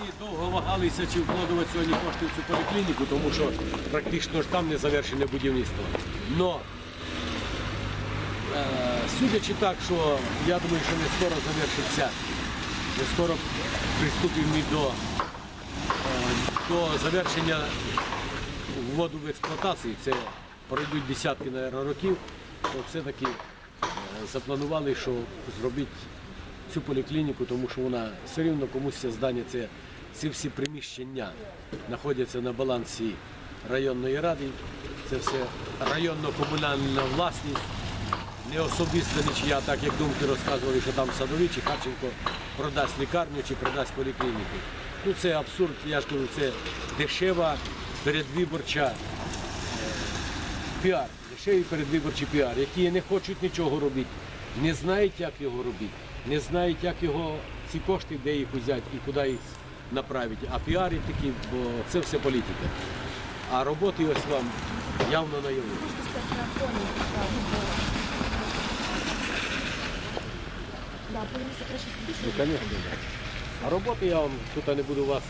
Ми довго вагалися, чи вкладувати сьогодні кошти в цю поліклініку, тому що практично ж там не завершене будівництво. Но е, судячи так, що я думаю, що не скоро завершиться, не скоро приступимо ми до, е, до завершення вводу в експлуатацію. Це пройдуть десятки наверно, років, то все-таки е, запланували, що зробити цю поліклініку, тому що вона все рівно комусь це здання, це, ці всі приміщення знаходяться на балансі районної ради. Це все районно-комунальна власність, не особиста нічия, так як думки розказували, що там садові чи Харченко продасть лікарню чи продасть поліклініку. Ну це абсурд, я ж кажу, це дешева передвиборча е, піар, дешевий передвиборчий піар, які не хочуть нічого робити, не знають, як його робити, не знають, як його ці кошти, де їх взяти і куди їх направити. А піарі такі, бо це все політика. А роботи ось вам явно собі, Ну, звісно. А роботи я вам тут не буду вас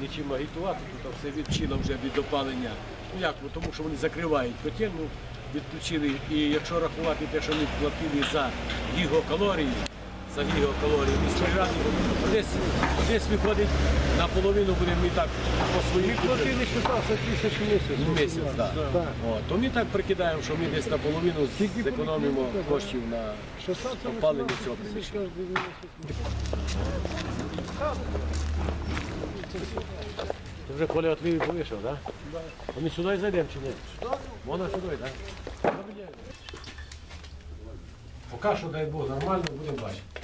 нічим агітувати, тут все відчинено вже від опалення. Ну як, ну, тому що вони закривають котельну, відключили. І якщо рахувати те, що ми платили за гігакалорії, за міської ради, десь, десь виходить наполовину будемо ми так по своїм Платили 16 тисяч місяць. місяць. Да. О, то ми так прикидаємо, що ми десь наполовину зекономимо коштів на опалення цього приміщення. Ти вже Коля Отлівий повийшов, так? Да? А ми сюди зайдемо чи ні? Вона сюди, так? Поки що, дай Бог, нормально, будемо бачити.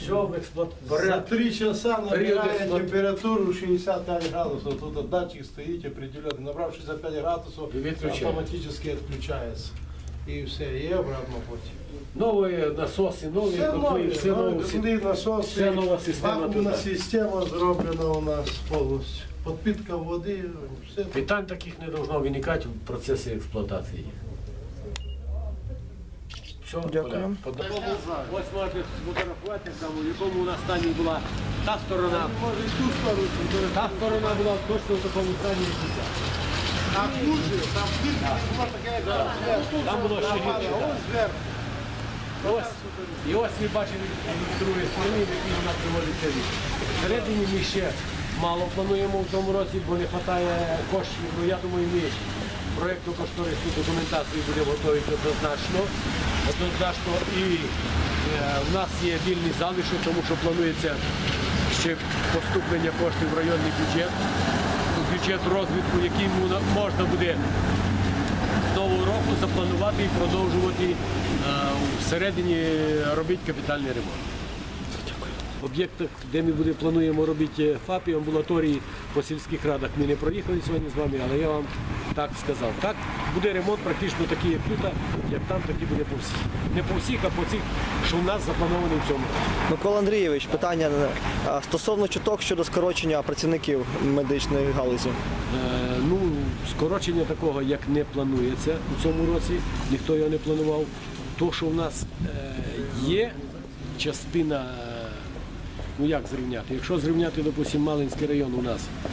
Все в За експлуатації. три часа набирає температуру 65 градусов. Тут датчик стоит определенный. Набрав 65 градусов, И выключаем. автоматически отключается. И все, и обратно путь. Нові насоси, нові Все нове, все нові нові. насоси, вся нова система вакуумна система зроблена у нас повністю. Подпитка води, все. Питань таких не должно виникати в процесі експлуатації. Все, Дякую. Ось можете сфотографувати, там, у якому у нас стані була та сторона. Може і ту сторону, Та сторона була точно в такому стані, як і ця. а тут там дырка була така, як Там було ще гірше. ось зверху. Ось, і ось ви бачите з другої сторони, в якій вона приводиться від. Всередині ми ще мало плануємо в тому році, бо не вистачає коштів. Ну я думаю, ми проєктну кошторисну документацію будемо готові однозначно. Однозначно і е, в нас є вільний залишок, тому що планується ще поступлення коштів в районний бюджет, бюджет розвитку, який можна буде з нового року запланувати і продовжувати е, всередині робити капітальний ремонт. Об'єктах, де ми буде, плануємо робити ФАПі, амбулаторії по сільських радах, ми не проїхали сьогодні з вами, але я вам так сказав. Так, буде ремонт практично такий, як тут, як там, так буде по всіх. Не по всіх, а по цих, що в нас заплановані в цьому. Микола Андрійович, питання стосовно чуток щодо скорочення працівників медичної галузі. Е, Ну, скорочення такого, як не планується у цьому році, ніхто його не планував. То, що в нас е, є частина, е, ну як зрівняти? Якщо зрівняти, допустимо, Малинський район у нас, е,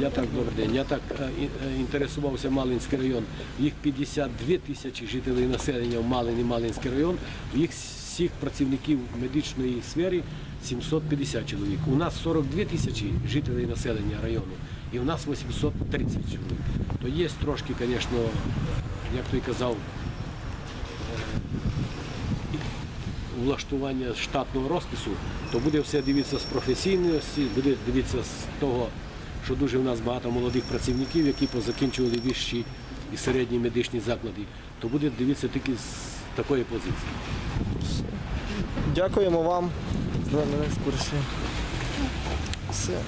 я так добрий день, я так е, е, інтересувався Малинський район, їх 52 тисячі жителів населення в Малин і Малинський район, їх всіх працівників медичної сфери 750 чоловік. У нас 42 тисячі жителів населення району і у нас 830 чоловік. То є трошки, звісно, як той казав, влаштування штатного розпису, то буде все дивитися з професійності, буде дивитися з того, що дуже в нас багато молодих працівників, які позакінчували вищі і середні медичні заклади, то буде дивитися тільки з такої позиції. Дякуємо вам за екскурсію. Все.